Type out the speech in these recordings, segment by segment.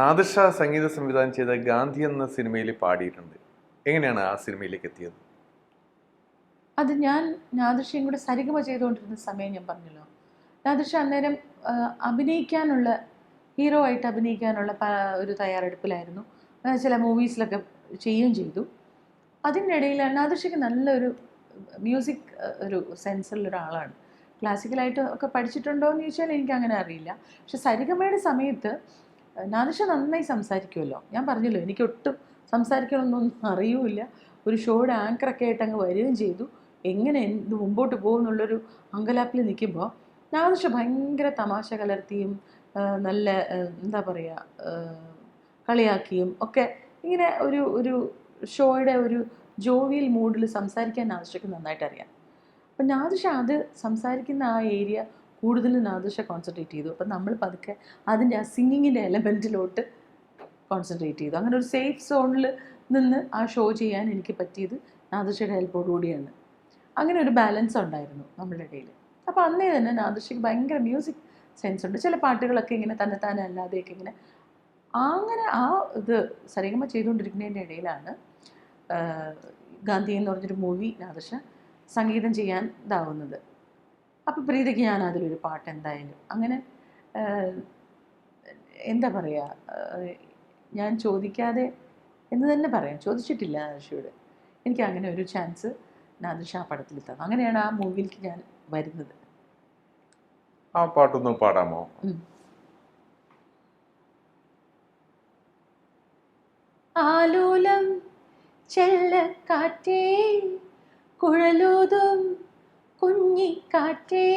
നാദിർഷ സംഗീത സംവിധാനം ചെയ്ത ഗാന്ധി എന്ന സിനിമയിൽ പാടിയിട്ടുണ്ട്. എങ്ങനെയാണ് ആ സിനിമയിലേക്ക് എത്തിയത്? അത് ഞാൻ നാദൃശ്യം കൂടെ സരിഗമ ചെയ്തുകൊണ്ടിരുന്ന സമയം ഞാൻ പറഞ്ഞല്ലോ. നാദൃശ അന്നേരം അഭിനയിക്കാനുള്ള ഹീറോ ആയിട്ട് അഭിനയിക്കാനുള്ള ഒരു തയ്യാറെടുപ്പിലായിരുന്നു. ചില മൂവീസിലൊക്കെ ചെയ്യുകയും ചെയ്തു. അതിനിടയിൽ നാദൃശയ്ക്ക് നല്ലൊരു മ്യൂസിക് ഒരു സെൻസുള്ള ഒരാളാണ്. ക്ലാസിക്കലായിട്ട് ഒക്കെ പഠിച്ചിട്ടുണ്ടോ എന്ന് ചോദിച്ചാൽ എനിക്ക് അങ്ങനെ അറിയില്ല. പക്ഷെ സരിഗമയുടെ സമയത്ത് നാദിഷ നന്നായി സംസാരിക്കുമല്ലോ. ഞാൻ പറഞ്ഞല്ലോ എനിക്ക് ഒട്ടും സംസാരിക്കണമെന്നൊന്നും അറിയൂല ഒരു ഷോയുടെ ആങ്കറൊക്കെ ആയിട്ട് അങ്ങ് വരികയും ചെയ്തു. എങ്ങനെ എന്ത് മുമ്പോട്ട് പോകും എന്നുള്ളൊരു അങ്കലാപ്പിൽ നിൽക്കുമ്പോൾ നാദിഷ ഭയങ്കര തമാശ കലർത്തിയും നല്ല എന്താ പറയുക കളിയാക്കിയും ഒക്കെ ഇങ്ങനെ ഒരു ഒരു ഷോയുടെ ഒരു ജോവിയൽ മൂഡിൽ സംസാരിക്കാൻ നാദിഷയ്ക്ക് നന്നായിട്ട് അറിയാം അപ്പം നാദിഷ അത് സംസാരിക്കുന്ന ആ ഏരിയ കൂടുതൽ നാദശ കോൺസെൻട്രേറ്റ് ചെയ്തു. അപ്പം നമ്മൾ പതുക്കെ അതിന്റെ ആ സിംഗിങ്ങിന്റെ എലമെന്റിലോട്ട് കോൺസെൻട്രേറ്റ് ചെയ്തു. അങ്ങനെ ഒരു സേഫ് സോണിൽ നിന്ന് ആ ഷോ ചെയ്യാൻ എനിക്ക് പറ്റിയത് നാദിഷയുടെ ഹെൽപ്പോടുകൂടിയാണ് അങ്ങനെ ഒരു ബാലൻസ് ഉണ്ടായിരുന്നു നമ്മളുടെ ഇടയിൽ അപ്പോൾ അന്നേ തന്നെ നാദശയ്ക്ക് ഭയങ്കര മ്യൂസിക് സെൻസ് ഉണ്ട്. ചില പാട്ടുകളൊക്കെ ഇങ്ങനെ തന്നെത്താനെ അല്ലാതെയൊക്കെ ഇങ്ങനെ അങ്ങനെ ആ ഇത് സരിഗമ ചെയ്തുകൊണ്ടിരിക്കുന്നതിന്റെ ഇടയിലാണ് ഗാന്ധി എന്ന് പറഞ്ഞൊരു മൂവി നാദശ സംഗീതം ചെയ്യാൻ ഇതാവുന്നത്. അപ്പോൾ പ്രീതിക്ക് ഞാൻ അതിലൊരു പാട്ട് എന്തായാലും അങ്ങനെ എന്താ പറയുക ഞാൻ ചോദിക്കാതെ എന്ന് തന്നെ പറയാം. ചോദിച്ചിട്ടില്ല നാദിഷയോട് എനിക്ക് അങ്ങനെ ഒരു ചാൻസ് നാദിഷ ആ പടത്തിൽ തന്നു. അങ്ങനെയാണ് ആ മൂവിയിലേക്ക് ഞാൻ വരുന്നത്. ആ പാട്ടൊന്ന് പാടാമോ? ആലോലം ചെല്ലക്കാറ്റേ കുഴലൂതും കുഞ്ഞിക്കാറ്റേ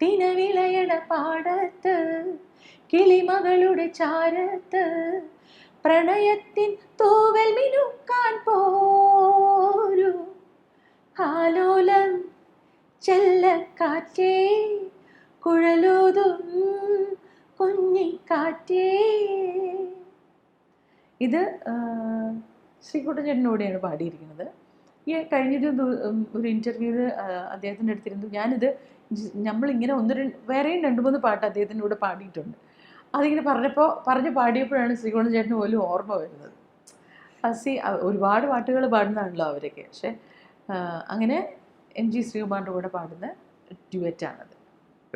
തിനവിളയട പാടത്ത് കിളിമകളുടെ ചാരത്ത് പ്രണയത്തിൻ തൂവൽ മിനുക്കാൻ പോരു. ആലോലം ചെല്ലക്കാറ്റേ കുഴലൂതും കുഞ്ഞിക്കാറ്റേ. ഇത് ശ്രീകുട്ടചേട്ടനോടെയാണ് പാടിയിരിക്കുന്നത്. ഈ കഴിഞ്ഞൊരു ഒരു ഇന്റർവ്യൂവിൽ അദ്ദേഹത്തിന്റെ അടുത്തിരുന്നു. ഞാനിത് നമ്മളിങ്ങനെ ഒന്ന് രണ്ട് വേറെയും രണ്ട് മൂന്ന് പാട്ട് അദ്ദേഹത്തിന്റെ കൂടെ പാടിയിട്ടുണ്ട്. അതിങ്ങനെ പറഞ്ഞപ്പോൾ പറഞ്ഞ് പാടിയപ്പോഴാണ് ശ്രീകുട്ടൻ ചേട്ടന് പോലും ഓർമ്മ വരുന്നത്. അസി ഒരുപാട് പാട്ടുകൾ പാടുന്നതാണല്ലോ അവരൊക്കെ. പക്ഷേ അങ്ങനെ എം ജി ശ്രീകുമാറിന്റെ കൂടെ പാടുന്ന ഡ്യുവറ്റാണത്.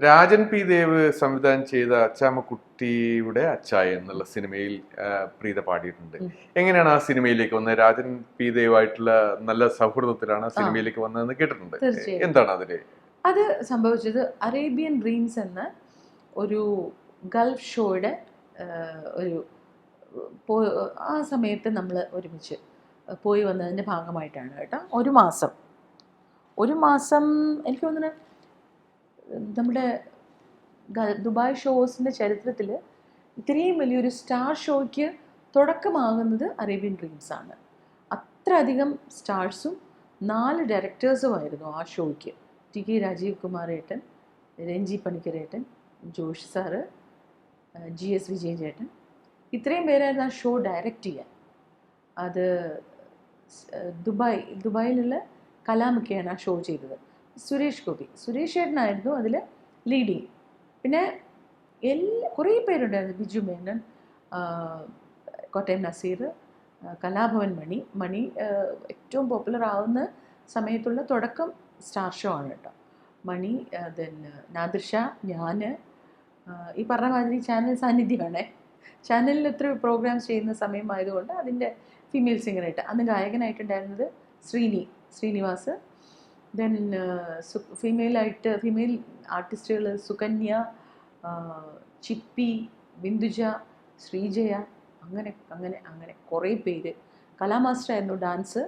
രാജൻ പി ദേവ് സംവിധാനം ചെയ്ത അച്ചാമക്കുട്ടിയുടെ അച്ചായ എന്നുള്ള സിനിമയിൽ പ്രീത പാടിയിട്ടുണ്ട്. എങ്ങനെയാണ് ആ സിനിമയിലേക്ക് വന്നത്? രാജൻ പി ദേവായിട്ടുള്ള നല്ല സൗഹൃദത്തിലാണ് ആ സിനിമയിലേക്ക് വന്നതെന്ന് കേട്ടിട്ടുണ്ട്. എന്താണ് അതിൽ അത് സംഭവിച്ചത് അറേബ്യൻ ഡ്രീംസ് എന്ന ഒരു ഗൾഫ് ഷോയുടെ ഒരു ആ സമയത്ത് നമ്മൾ ഒരുമിച്ച് പോയി വന്നതിന്റെ ഭാഗമായിട്ടാണ് കേട്ടോ. ഒരു മാസം. ഒരു മാസം എനിക്ക് തോന്നുന്നു നമ്മുടെ ദുബായ് ഷോസിന്റെ ചരിത്രത്തിൽ ഇത്രയും വലിയൊരു സ്റ്റാർ ഷോയ്ക്ക് തുടക്കമാകുന്നത് അറേബ്യൻ ഡ്രീംസ് ആണ്. അത്ര അധികം സ്റ്റാർസും നാല് ഡയറക്ടേഴ്സുമായിരുന്നു ആ ഷോയ്ക്ക്. ടി കെ രാജീവ് കുമാർ ഏട്ടൻ Renji പണിക്കരേട്ടൻ Josh sir G S Vijayan ചേട്ടൻ ഇത്രയും പേരായിരുന്നു ആ ഷോ ഡയറക്റ്റ് ചെയ്യാൻ. അത് ദുബായ് ദുബായിലുള്ള കലാമൊക്കെയാണ് ആ ഷോ ചെയ്തത്. സുരേഷ് ഗോപി. സുരേഷ് ചേട്ടനായിരുന്നു അതിൽ ലീഡിങ് പിന്നെ എല്ലാ കുറേ പേരുണ്ടായിരുന്നു. ബിജു മേനൻ കോട്ടയം നസീർ കലാഭവൻ മണി. മണി ഏറ്റവും പോപ്പുലർ ആവുന്ന സമയത്തുള്ള തുടക്കം സ്റ്റാർ ഷോ ആണ് കേട്ടോ. മണി ദെൻ നാദിർഷ ഞാൻ ഈ പറഞ്ഞ മാതിരി ചാനൽ സാന്നിധ്യമാണ്. ചാനലിൽ എത്ര പ്രോഗ്രാംസ് ചെയ്യുന്ന സമയമായതുകൊണ്ട് അതിന്റെ ഫീമെയിൽ സിംഗറായിട്ട് അന്ന് ഗായകനായിട്ടുണ്ടായിരുന്നത് ശ്രീനി ശ്രീനിവാസ്. ദെൻ ഫീമെയിലായിട്ട് ഫീമെയിൽ ആർട്ടിസ്റ്റുകൾ സുകന്യ ചിപ്പി ബിന്ദുജ ശ്രീജയ അങ്ങനെ അങ്ങനെ അങ്ങനെ കുറേ പേര്. കലാമാസ്റ്റർ ആയിരുന്നു ഡാൻസ്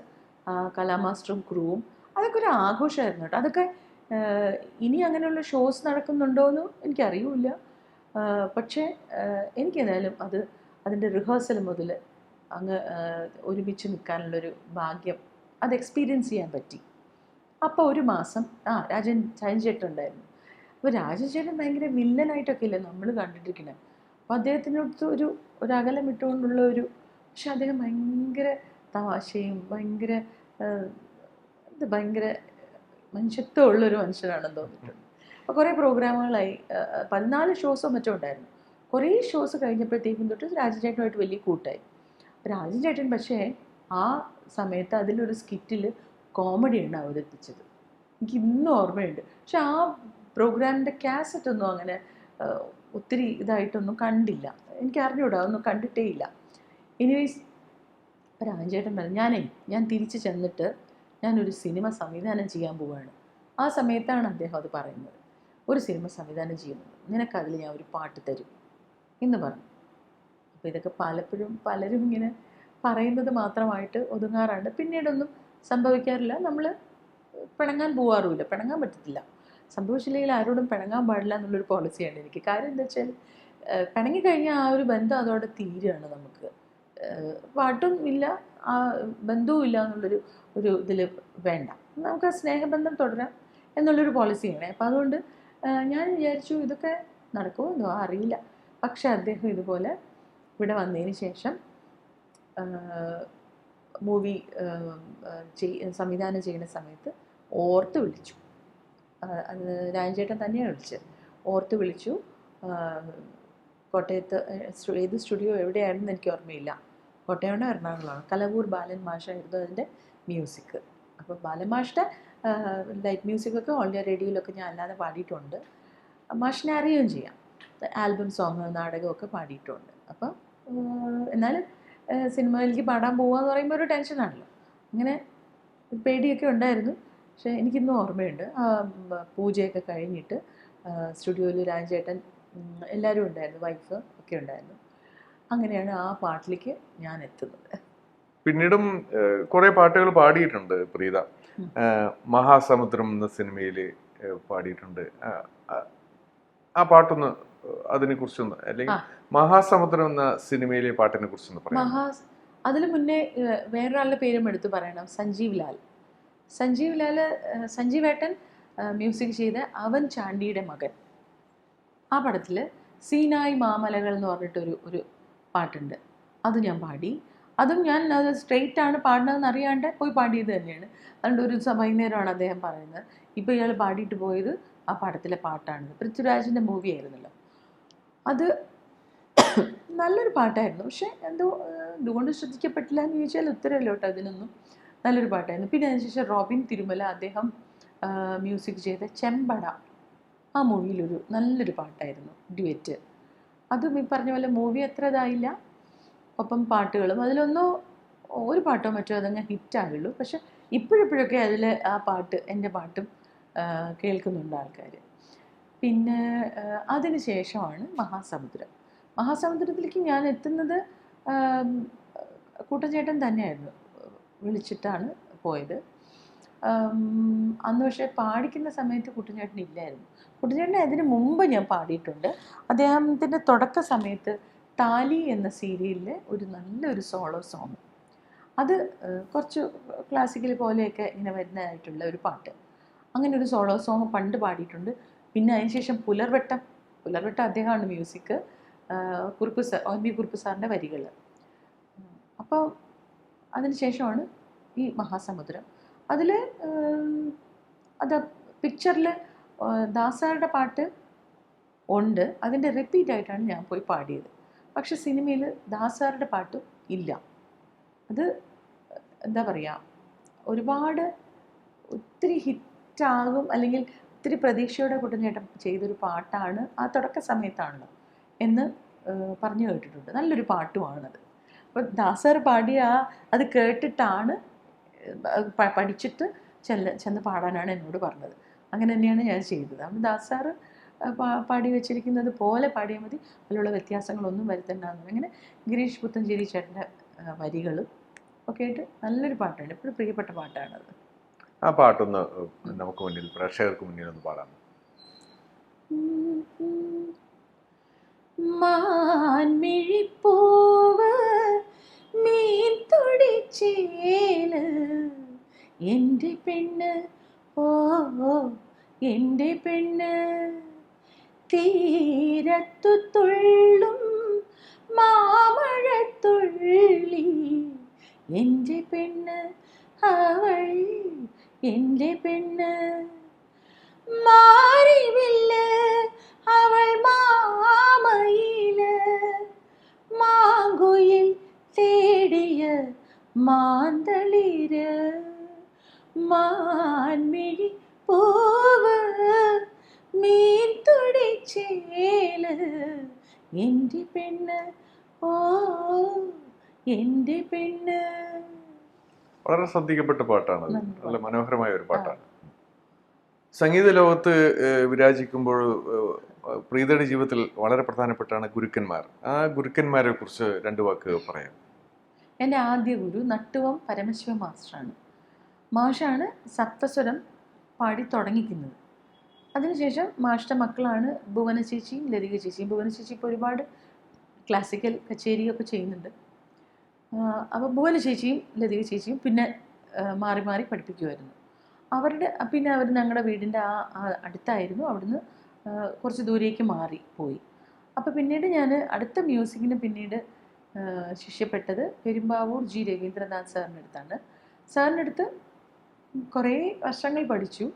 കലാമാസ്റ്ററും ക്രൂവും. അതൊക്കെ ഒരു ആഘോഷമായിരുന്നു കേട്ടോ. അതൊക്കെ ഇനി അങ്ങനെയുള്ള ഷോസ് നടക്കുന്നുണ്ടോയെന്ന് എനിക്കറിയില്ല. ആ, പക്ഷേ എനിക്കെന്തായാലും അത് അതിന്റെ റിഹേഴ്സൽ മുതൽ അങ്ങ് ഒരുമിച്ച് നിൽക്കാനുള്ളൊരു ഭാഗ്യം അത് എക്സ്പീരിയൻസ് ചെയ്യാൻ പറ്റി. അപ്പോൾ ഒരു മാസം ആ രാജൻ ചേട്ടൻ ഉണ്ടായിരുന്നു. അപ്പോൾ രാജൻ ചേട്ടൻ ഭയങ്കര വില്ലനായിട്ടൊക്കെ ഇല്ല നമ്മൾ കണ്ടിട്ടിരിക്കുന്നത് അപ്പോൾ അദ്ദേഹത്തിനടുത്ത് ഒരു ഒരു അകലം ഇട്ടുകൊണ്ടുള്ള ഒരു പക്ഷെ അദ്ദേഹം ഭയങ്കര തമാശയും ഭയങ്കര ഇത് ഭയങ്കര മനുഷ്യത്വമുള്ളൊരു മനുഷ്യനാണെന്ന് തോന്നിയിട്ടുണ്ട്. അപ്പോൾ കുറേ പ്രോഗ്രാമുകളായി പതിനാല് ഷോസോ മറ്റോ ഉണ്ടായിരുന്നു. കുറേ ഷോസ് കഴിഞ്ഞപ്പോഴത്തേക്കും തൊട്ട് രാജൻ ചേട്ടനുമായിട്ട് വലിയ കൂട്ടായി. രാജൻ ചേട്ടൻ പക്ഷേ ആ സമയത്ത് അതിലൊരു സ്കിറ്റിൽ കോമഡിയാണ് അവതരിപ്പിച്ചത് എനിക്ക് ഇന്നും ഓർമ്മയുണ്ട്. പക്ഷെ ആ പ്രോഗ്രാമിന്റെ കാസറ്റ് ഒന്നും അങ്ങനെ ഒത്തിരി ഇതായിട്ടൊന്നും കണ്ടില്ല. എനിക്ക് അറിഞ്ഞൂടാ ഒന്നും കണ്ടിട്ടേ ഇല്ല. എനിവേസ് രാജേട്ടൻ പറഞ്ഞു ഞാനേ ഞാൻ തിരിച്ചു ചെന്നിട്ട് ഞാനൊരു സിനിമ സംവിധാനം ചെയ്യാൻ പോവുകയാണ് ആ സമയത്താണ് അദ്ദേഹം അത് പറയുന്നത്. ഒരു സിനിമ സംവിധാനം ചെയ്യുന്നത്. നിനക്കതിൽ ഞാൻ ഒരു പാട്ട് തരും എന്ന് പറഞ്ഞു. അപ്പോൾ ഇതൊക്കെ പലപ്പോഴും പലരും ഇങ്ങനെ പറയുന്നത് മാത്രമായിട്ട് ഒതുങ്ങാറുണ്ട് പിന്നീടൊന്നും സംഭവിക്കാറില്ല. നമ്മൾ പിണങ്ങാൻ പോവാറുമില്ല. പിണങ്ങാൻ പറ്റത്തില്ല. സംഭവിച്ചില്ലെങ്കിൽ ആരോടും പിണങ്ങാൻ പാടില്ല എന്നുള്ളൊരു പോളിസിയാണ് എനിക്ക്. കാര്യം എന്താ വെച്ചാൽ പിണങ്ങി പിണങ്ങിക്കഴിഞ്ഞാൽ ആ ഒരു ബന്ധം അതോടെ തീരുകയാണ് നമുക്ക്. പാട്ടും ഇല്ല ആ ബന്ധവും ഇല്ല എന്നുള്ളൊരു ഒരു ഇതിൽ വേണ്ട. നമുക്ക് ആ സ്നേഹബന്ധം തുടരാം എന്നുള്ളൊരു പോളിസിയാണ്. അപ്പം അതുകൊണ്ട് ഞാൻ വിചാരിച്ചു ഇതൊക്കെ നടക്കുമോ എന്തോ അറിയില്ല. പക്ഷെ അദ്ദേഹം ഇതുപോലെ ഇവിടെ വന്നതിന് ശേഷം മൂവി സംവിധാനം ചെയ്യുന്ന സമയത്ത് ഓർത്ത് വിളിച്ചു. അത് രാജേട്ടൻ തന്നെയാണ് വിളിച്ചത്. ഓർത്ത് വിളിച്ചു. കോട്ടയത്ത് ഏത് സ്റ്റുഡിയോ എവിടെയായിരുന്നു എനിക്ക് ഓർമ്മയില്ല. കോട്ടയമാണ് എറണാകുളമാണ് കലവൂർ ബാലൻ മാഷായിരുന്നു അതിന്റെ മ്യൂസിക്. അപ്പോൾ ബാലൻ മാഷിന്റെ ലൈറ്റ് മ്യൂസിക്കൊക്കെ ഓൺലൈൻ റേഡിയോയിലൊക്കെ ഞാൻ അല്ലാതെ പാടിയിട്ടുണ്ട്. മാഷിനെ അറിയുകയും ചെയ്യാം. ആൽബം സോങ് നാടകമൊക്കെ പാടിയിട്ടുണ്ട്. അപ്പം ഏഹ്, സിനിമയിലേക്ക് പാടാൻ പോവുക എന്ന് പറയുമ്പോൾ ഒരു ടെൻഷനാണല്ലോ അങ്ങനെ പേടിയൊക്കെ ഉണ്ടായിരുന്നു. പക്ഷേ എനിക്കിന്നും ഓർമ്മയുണ്ട്. ആ പൂജയൊക്കെ കഴിഞ്ഞിട്ട് സ്റ്റുഡിയോയിൽ രാജേട്ടൻ എല്ലാവരും ഉണ്ടായിരുന്നു. വൈഫ് ഒക്കെ ഉണ്ടായിരുന്നു. അങ്ങനെയാണ് ആ പാട്ടിലേക്ക് ഞാൻ എത്തുന്നത്. പിന്നീടും കുറേ പാട്ടുകൾ പാടിയിട്ടുണ്ട് പ്രീത. മഹാസമുദ്രം എന്ന സിനിമയിൽ പാടിയിട്ടുണ്ട്. ആ പാട്ടൊന്ന് അതിനെ കുറിച്ചൊന്ന് അല്ലെങ്കിൽ. മഹാസമുദ്രം എന്ന സിനിമയിലെ പാട്ടിനെ കുറിച്ചൊന്ന് പറയാം മഹാ അതിന് മുന്നേ വേറൊരാളുടെ പേരും എടുത്തു പറയണം സഞ്ജീവ് ലാൽ. സഞ്ജീവ് ലാൽ സഞ്ജീവ് ഏട്ടൻ മ്യൂസിക് ചെയ്ത അവൻ ചാണ്ടിയുടെ മകൻ. ആ പടത്തിൽ സീനായി മാമലകൾ എന്ന് പറഞ്ഞിട്ടൊരു ഒരു പാട്ടുണ്ട്. അത് ഞാൻ പാടി. അതും ഞാൻ അത് സ്ട്രെയിറ്റ് ആണ് പാടുന്നതെന്ന് അറിയാണ്ട് പോയി പാടിയത് തന്നെയാണ്. അതുകൊണ്ട് ഒരു വൈകുന്നേരമാണ് അദ്ദേഹം പറയുന്നത്. ഇപ്പോൾ ഇയാൾ പാടിയിട്ട് പോയത് ആ പടത്തിലെ പാട്ടാണ്. പൃഥ്വിരാജിന്റെ മൂവി ആയിരുന്നല്ലോ. അത് നല്ലൊരു പാട്ടായിരുന്നു. പക്ഷേ എന്തോ എന്തുകൊണ്ട് ശ്രദ്ധിക്കപ്പെട്ടില്ല എന്ന് ചോദിച്ചാൽ ഉത്തരവല്ല കേട്ടോ അതിനൊന്നും. നല്ലൊരു പാട്ടായിരുന്നു. പിന്നെ അതിനുശേഷം റോബിൻ തിരുമല അദ്ദേഹം മ്യൂസിക് ചെയ്ത ചെമ്പട ആ മൂവിയിലൊരു നല്ലൊരു പാട്ടായിരുന്നു ഡ്യുവറ്റ്. അതും ഈ പറഞ്ഞ പോലെ മൂവി അത്ര ഇതായില്ല. ഒപ്പം പാട്ടുകളും. അതിലൊന്നോ ഒരു പാട്ടോ മറ്റോ അതങ്ങ് ഹിറ്റാകുള്ളൂ പക്ഷെ ഇപ്പോഴിപ്പോഴൊക്കെ അതിൽ ആ പാട്ട് എന്റെ പാട്ടും കേൾക്കുന്നുണ്ട് ആൾക്കാർ പിന്നെ അതിന് ശേഷമാണ് മഹാസമുദ്രം. മഹാസമുദ്രത്തിലേക്ക് ഞാൻ എത്തുന്നത് കൂട്ടഞ്ചേട്ടൻ തന്നെയായിരുന്നു വിളിച്ചിട്ടാണ് പോയത്. അന്ന് പക്ഷേ പാടിക്കുന്ന സമയത്ത് കുട്ടൻചേട്ടൻ ഇല്ലായിരുന്നു. കുട്ടൻചേട്ടനെ അതിന് മുമ്പ് ഞാൻ പാടിയിട്ടുണ്ട്. അദ്ദേഹത്തിന്റെ തുടക്ക സമയത്ത് താലി എന്ന സീരിയലിലെ ഒരു നല്ലൊരു സോളോ സോങ്. അത് കുറച്ച് ക്ലാസിക്കൽ പോലെയൊക്കെ ഇങ്ങനെ വരുന്നതായിട്ടുള്ള ഒരു പാട്ട്. അങ്ങനെ ഒരു സോളോ സോങ് പണ്ട് പാടിയിട്ടുണ്ട്. പിന്നെ അതിനുശേഷം പുലർവട്ടം പുലർവട്ടം അദ്ദേഹമാണ് music Kurup sir O N V Kurup സാറിന്റെ വരികൾ അപ്പോൾ അതിനുശേഷമാണ് ഈ മഹാസമുദ്രം. അതിൽ അത് പിക്ചറിൽ ദാസാറുടെ പാട്ട് ഉണ്ട്. അതിന്റെ റിപ്പീറ്റ് ആയിട്ടാണ് ഞാൻ പോയി പാടിയത്. പക്ഷെ സിനിമയിൽ ദാസാറുടെ പാട്ട് ഇല്ല. അത് എന്താ പറയുക ഒരുപാട് ഒത്തിരി ഹിറ്റാകും അല്ലെങ്കിൽ ഒത്തിരി പ്രതീക്ഷയോടെ കുട്ടനേട്ടം ചെയ്തൊരു പാട്ടാണ് ആ തുടക്ക സമയത്താണല്ലോ എന്ന് പറഞ്ഞു കേട്ടിട്ടുണ്ട്. നല്ലൊരു പാട്ടുമാണത്. അപ്പോൾ ദാസർ പാടിയ അത് കേട്ടിട്ടാണ് പഠിച്ചിട്ട് ചെല്ല ചെന്ന് പാടാനാണ് എന്നോട് പറഞ്ഞത്. അങ്ങനെ തന്നെയാണ് ഞാൻ ചെയ്തത്. അപ്പം ദാസാർ പാടി വെച്ചിരിക്കുന്നത് പോലെ പാടിയാൽ മതി. അതിലുള്ള വ്യത്യാസങ്ങളൊന്നും വരുത്തണ്ടെന്ന് അങ്ങനെ ഗിരീഷ് പുത്തഞ്ചേരി ചേട്ടന്റെ വരികളും ഒക്കെ ആയിട്ട് നല്ലൊരു പാട്ടാണ്. എപ്പോഴും പ്രിയപ്പെട്ട പാട്ടാണത്. ആ പാട്ടൊന്ന് നമുക്ക് മുന്നിൽ പ്രേക്ഷകർക്ക് മുന്നിൽ ഒന്ന് പാടാം. മാൻമിഴിപ്പൂവ് മീൻ തുടിച്ചേൽ. എന്റെ പെണ്ണ് ഓ എന്റെ പെണ്ണ്. തീരത്തു തുള്ളും മാമഴത്തുള്ളി. എന്റെ പെണ്ണ് അവൾ എന്റെ പെണ്ണ്. മാറിവില്ല അവൾ മാമയിൽ. മാങ്കുയിൽ തേടിയ മാന്തളിര്. മാൻമിഴി പോവ് മീൻ തുടിച്ചേൽ എന്റെ പെണ്ണ് ഓ എന്റെ പെണ്ണ്. വളരെ ശ്രദ്ധിക്കപ്പെട്ട പാട്ടാണ്. നല്ല മനോഹരമായ ഒരു പാട്ടാണ്. സംഗീത ലോകത്ത് വിരാജിക്കുമ്പോൾ പ്രീതയുടെ ജീവിതത്തിൽ വളരെ പ്രധാനപ്പെട്ടാണ് ഗുരുക്കന്മാർ. ആ ഗുരുക്കന്മാരെ കുറിച്ച് രണ്ട് വാക്ക് പറയാം. എന്റെ ആദ്യ ഗുരു നട്ടുവം പരമശിവ മാസ്റ്ററാണ്. മാഷാണ് സപ്തസ്വരം പാടി തുടങ്ങിക്കുന്നത്. അതിനുശേഷം മാഷ്ട മക്കളാണ് ഭുവന ചേച്ചിയും ലതിക ചേച്ചിയും. ഭുവന ചേച്ചി ഇപ്പോൾ ഒരുപാട് ക്ലാസിക്കൽ കച്ചേരിയൊക്കെ ചെയ്യുന്നുണ്ട്. അപ്പോൾ ഭുവന ചേച്ചിയും ലതിക ചേച്ചിയും പിന്നെ മാറി മാറി പഠിപ്പിക്കുമായിരുന്നു അവരുടെ പിന്നെ അവർ ഞങ്ങളുടെ വീടിന്റെ ആ അടുത്തായിരുന്നു. അവിടുന്ന് കുറച്ച് ദൂരേക്ക് മാറി പോയി. അപ്പോൾ പിന്നീട് ഞാൻ അടുത്ത മ്യൂസിക്കിന് പിന്നീട് ശിഷ്യപ്പെട്ടത് പെരുമ്പാവൂർ ജി രവീന്ദ്രനാഥ് സാറിന്റെ അടുത്താണ്. സാറിന്റെ അടുത്ത് കുറേ വർഷങ്ങൾ പഠിച്ചു.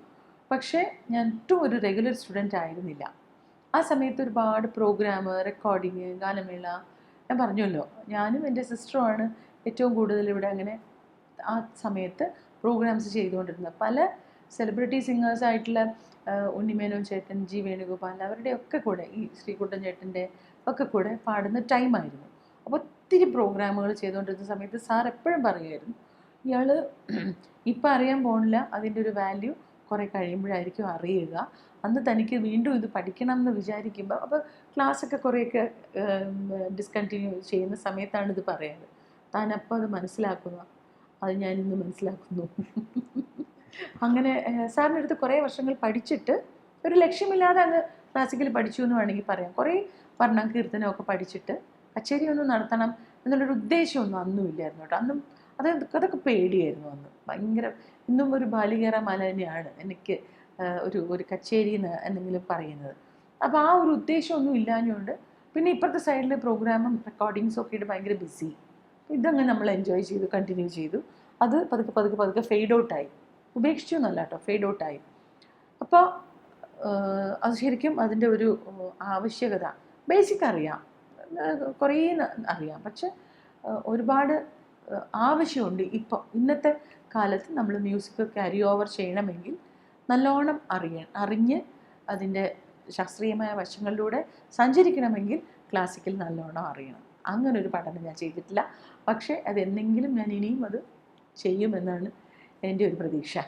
പക്ഷേ ഞാൻ ഒട്ടും ഒരു റെഗുലർ സ്റ്റുഡന്റ് ആയിരുന്നില്ല. ആ സമയത്ത് ഒരുപാട് പ്രോഗ്രാം റെക്കോർഡിങ് ഗാനമേള ഞാൻ പറഞ്ഞല്ലോ ഞാനും എന്റെ സിസ്റ്ററുമാണ് ഏറ്റവും കൂടുതൽ ഇവിടെ അങ്ങനെ ആ സമയത്ത് പ്രോഗ്രാംസ് ചെയ്തുകൊണ്ടിരുന്നത്. പല സെലിബ്രിറ്റി സിംഗേഴ്സ് ആയിട്ടുള്ള ഉണ്ണിമേനോൻ ചേട്ടൻ ജി വേണുഗോപാൽ അവരുടെയൊക്കെ കൂടെ ഈ ശ്രീകുട്ടൻ ചേട്ടന്റെ ഒക്കെ കൂടെ പാടുന്ന ടൈമായിരുന്നു അപ്പോൾ ഒത്തിരി പ്രോഗ്രാമുകൾ ചെയ്തുകൊണ്ടിരുന്ന സമയത്ത് സാർ എപ്പോഴും പറയുമായിരുന്നു ഇയാൾ ഇപ്പം അറിയാൻ പോണില്ല അതിന്റെ ഒരു വാല്യൂ കുറേ കഴിയുമ്പോഴായിരിക്കും അറിയുക. അന്ന് തനിക്ക് വീണ്ടും ഇത് പഠിക്കണം എന്ന് വിചാരിക്കുമ്പോൾ അപ്പോൾ ക്ലാസ്സൊക്കെ കുറേയൊക്കെ ഡിസ്കണ്ടിന്യൂ ചെയ്യുന്ന സമയത്താണ് ഇത് പറയാറ്. അപ്പോൾ അത് മനസ്സിലാക്കുക അത് ഞാൻ ഇന്ന് മനസ്സിലാക്കുന്നു. അങ്ങനെ സാറിന്റെ അടുത്ത് കുറേ വർഷങ്ങൾ പഠിച്ചിട്ട് ഒരു ലക്ഷ്യമില്ലാതെ അങ്ങ് ക്ലാസിക്കൽ പഠിച്ചു എന്ന് വേണമെങ്കിൽ പറയാം. കുറേ വർണം കീർത്തനമൊക്കെ പഠിച്ചിട്ട് കച്ചേരി ഒന്ന് നടത്തണം എന്നുള്ളൊരു ഉദ്ദേശമൊന്നും അന്നും ഇല്ലായിരുന്നു കേട്ടോ. അന്നും അത് അതൊക്കെ പേടിയായിരുന്നു അന്ന്. ഭയങ്കര ഇന്നും ഒരു ബാലികേറ മല തന്നെയാണ് എനിക്ക് ഒരു ഒരു കച്ചേരി എന്ന് എന്തെങ്കിലും പറയുന്നത്. അപ്പോൾ ആ ഒരു ഉദ്ദേശമൊന്നും ഇല്ലാഞ്ഞുകൊണ്ട് പിന്നെ ഇപ്പോഴത്തെ സൈഡിലെ പ്രോഗ്രാമും റെക്കോർഡിങ്സും ഒക്കെ ആയിട്ട് ഭയങ്കര ബിസി ഇതങ്ങ് നമ്മൾ എൻജോയ് ചെയ്തു കണ്ടിന്യൂ ചെയ്തു. അത് പതുക്കെ പതുക്കെ പതുക്കെ ഫെയ്ഡ് ഔട്ടായി ഉപേക്ഷിച്ചു എന്നല്ല കേട്ടോ ഫെയ്ഡ് ഔട്ടായി അപ്പോൾ അത് ശരിക്കും അതിന്റെ ഒരു ആവശ്യകത. ബേസിക് അറിയാം. കുറേ അറിയാം. പക്ഷെ ഒരുപാട് ആവശ്യമുണ്ട്. ഇപ്പോൾ ഇന്നത്തെ കാലത്ത് നമ്മൾ മ്യൂസിക് ക്യാരി ഓവർ ചെയ്യണമെങ്കിൽ നല്ലോണം അറിയ അറിഞ്ഞ് അതിന്റെ ശാസ്ത്രീയമായ വശങ്ങളിലൂടെ സഞ്ചരിക്കണമെങ്കിൽ ക്ലാസിക്കൽ നല്ലോണം അറിയണം. അങ്ങനെ ഒരു പഠനം ഞാൻ ചെയ്തിട്ടില്ല. പക്ഷേ അതെന്തെങ്കിലും ഞാൻ ഇനിയും അത് ചെയ്യുമെന്നാണ് എന്റെ ഒരു പ്രതീക്ഷ.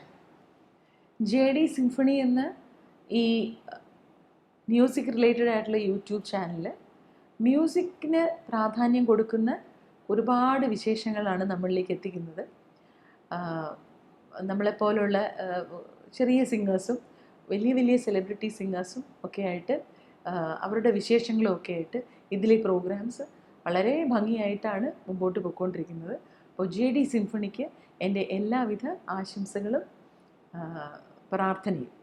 ജെ ഡി സിംഫണി എന്ന ഈ മ്യൂസിക് റിലേറ്റഡ് ആയിട്ടുള്ള യൂട്യൂബ് ചാനൽ മ്യൂസിക്കിന് പ്രാധാന്യം കൊടുക്കുന്ന ഒരുപാട് വിശേഷങ്ങളാണ് നമ്മളിലേക്ക് എത്തിക്കുന്നത്. നമ്മളെപ്പോലുള്ള ചെറിയ സിംഗേഴ്സും വലിയ വലിയ സെലിബ്രിറ്റി സിംഗേഴ്സും ഒക്കെ ആയിട്ട് അവരുടെ വിശേഷങ്ങളും ഒക്കെ ആയിട്ട് ഇതിലെ പ്രോഗ്രാംസ് വളരെ ഭംഗിയായിട്ടാണ് മുമ്പോട്ട് പോയിക്കൊണ്ടിരിക്കുന്നത്. അപ്പോൾ ജെ ഡി സിംഫണിക്ക് എന്റെ എല്ലാവിധ ആശംസകളും പ്രാർത്ഥനയും.